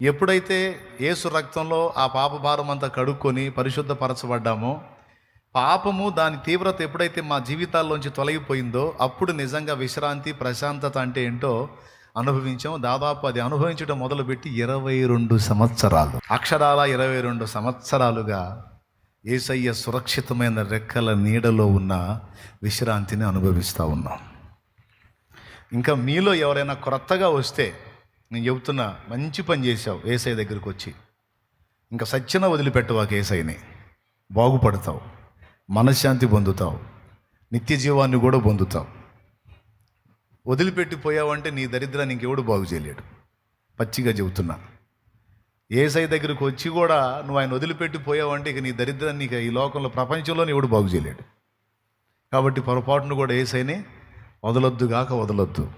ఎప్పుడైతే యేసు రక్తంలో ఆ పాప భారం అంతా కడుక్కొని పరిశుద్ధపరచబడ్డామో పాపము దాని తీవ్రత ఎప్పుడైతే మా జీవితాల్లోంచి తొలగిపోయిందో అప్పుడు నిజంగా విశ్రాంతి ప్రశాంతత అంటే ఏంటో అనుభవించాం దాదాపు అది అనుభవించడం మొదలుపెట్టి ఇరవై రెండు సంవత్సరాలు. అక్షరాల ఇరవై రెండు సంవత్సరాలుగా ఏసయ్య సురక్షితమైన రెక్కల నీడలో ఉన్న విశ్రాంతిని అనుభవిస్తూ ఉన్నాం. ఇంకా మీలో ఎవరైనా క్రొత్తగా వస్తే నేను చెబుతున్నా మంచి పని చేసావు ఏసఐ దగ్గరికి వచ్చి ఇంకా సత్యన వదిలిపెట్టవాక ఏసైని. బాగుపడతావు మనశ్శాంతి పొందుతావు నిత్య జీవాన్ని కూడా పొందుతావు. వదిలిపెట్టి పోయావంటే నీ దరిద్రాన్ని ఇంకెవడు బాగు చేయలేడు. పచ్చిగా చెబుతున్నా. ఏసై దగ్గరికి వచ్చి కూడా నువ్వు ఆయన వదిలిపెట్టి పోయావంటే ఇక నీ దరిద్రాన్ని ఇక ఈ లోకంలో ప్రపంచంలోనే ఎవడు బాగు చేయలేడు. కాబట్టి పొరపాటును కూడా ఏసైని వదలొద్దు గాక వదలొద్దు.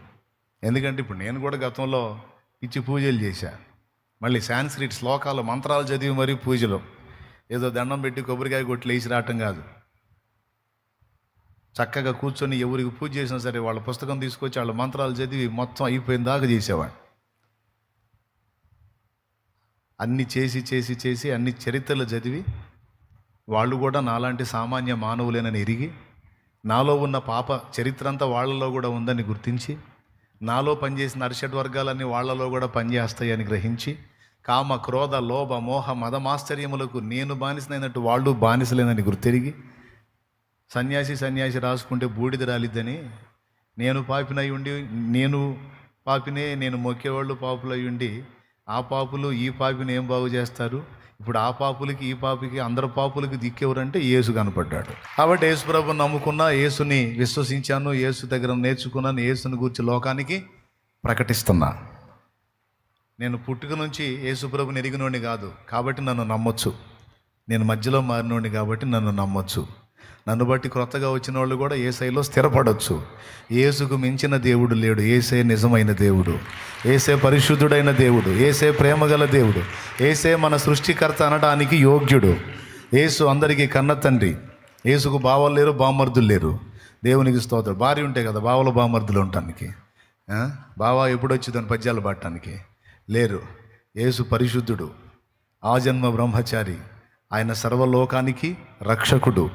ఎందుకంటే ఇప్పుడు నేను కూడా గతంలో ఇచ్చి పూజలు చేశా. మళ్ళీ సాన్స్క్రిట్ శ్లోకాలు మంత్రాలు చదివి మరీ పూజలు. ఏదో దండం పెట్టి కొబ్బరికాయ కొట్టి లేచి రావటం కాదు. చక్కగా కూర్చొని ఎవరికి పూజ చేసినా సరే వాళ్ళ పుస్తకం తీసుకొచ్చి వాళ్ళ మంత్రాలు చదివి మొత్తం అయిపోయిన దాకా చేసేవాడు. అన్ని చేసి చేసి చేసి అన్ని చరిత్రలు చదివి వాళ్ళు కూడా నాలాంటి సామాన్య మానవులేనని ఎరిగి నాలో ఉన్న పాప చరిత్ర అంతా వాళ్ళలో కూడా ఉందని గుర్తించి నాలో పనిచేసిన అరిషడ్ వర్గాలన్నీ వాళ్ళలో కూడా పనిచేస్తాయని గ్రహించి కామ క్రోధ లోభ మోహ మదమాశ్చర్యములకు నేను బానిసనైనట్టు వాళ్ళు బానిసలేనని గుర్తెరిగి సన్యాసి సన్యాసి రాసుకుంటే బూడిద రాలిద్దని నేను పాపినై ఉండి నేను పాపినే నేను మొక్కేవాళ్ళు పాపులై ఉండి ఆ పాపులు ఈ పాపిని ఏం బాగు చేస్తారు? ఇప్పుడు ఆ పాపులకి ఈ పాపికి అందరి పాపులకి దిక్కెవరంటే యేసు కనపడ్డాడు. కాబట్టి యేసు ప్రభు నమ్ముకున్నా యేసుని విశ్వసించాను యేసు దగ్గర నేర్చుకున్నాను యేసుని గురించి లోకానికి ప్రకటిస్తున్నా. నేను పుట్టుక నుంచి యేసు ప్రభుని ఎరిగినోడిని కాదు కాబట్టి నన్ను నమ్మొచ్చు. నేను మధ్యలో మారినోడిని కాబట్టి నన్ను నమ్మొచ్చు. నన్ను బట్టి క్రొత్తగా వచ్చిన వాళ్ళు కూడా ఏసైలో స్థిరపడవచ్చు ఏసుకు మించిన దేవుడు లేడు. ఏసే నిజమైన దేవుడు. ఏసే పరిశుద్ధుడైన దేవుడు. ఏసే ప్రేమగల దేవుడు. ఏసే మన సృష్టికర్త అనడానికి యోగ్యుడు. ఏసు అందరికీ కన్న తండ్రి. ఏసుకు బావలు లేరు బామర్దులు లేరు. దేవునికి స్తోత్రం. భార్య ఉంటే కదా బావలు బామర్దులు ఉండటానికి. బావా బావ ఎప్పుడు వచ్చిందని పద్యాలు పాడటానికి? లేరు. యేసు పరిశుద్ధుడు. ఆజన్మ బ్రహ్మచారి. ఆయన సర్వలోకానికి రక్షకుడు.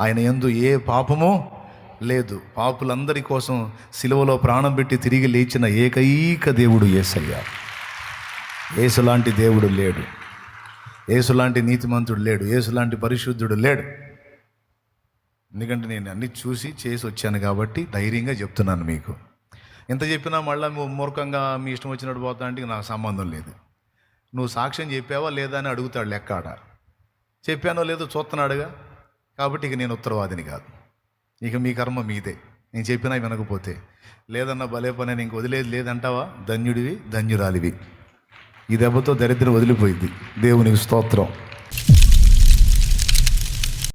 ఆయన ఎందు ఏ పాపమో లేదు. పాపులందరి కోసం సిలువలో ప్రాణం పెట్టి తిరిగి లేచిన ఏకైక దేవుడు ఏసయ్య. ఏసులాంటి దేవుడు లేడు. ఏసులాంటి నీతిమంతుడు లేడు. యేసులాంటి పరిశుద్ధుడు లేడు. ఎందుకంటే నేను అన్ని చూసి చేసి వచ్చాను కాబట్టి ధైర్యంగా చెప్తున్నాను మీకు. ఎంత చెప్పినా మళ్ళీ మూర్ఖంగా మీ ఇష్టం వచ్చినట్టు పోతా అంటే నాకు సంబంధం లేదు. నువ్వు సాక్ష్యం చెప్పావా లేదా అని అడుగుతాడు లెక్క ఆడ. చెప్పానో లేదో చూస్తున్నాడుగా. కాబట్టి ఇక నేను ఉత్తరవాదిని కాదు. ఇక మీ కర్మ మీదే. నేను చెప్పినా వినకపోతే. లేదన్న భలే పని అని ఇంక వదిలేదు లేదంటావా? ధన్యుడివి ధన్యురాలివి. ఈ దెబ్బతో దరిద్రం వదిలిపోయింది. దేవునికి స్తోత్రం.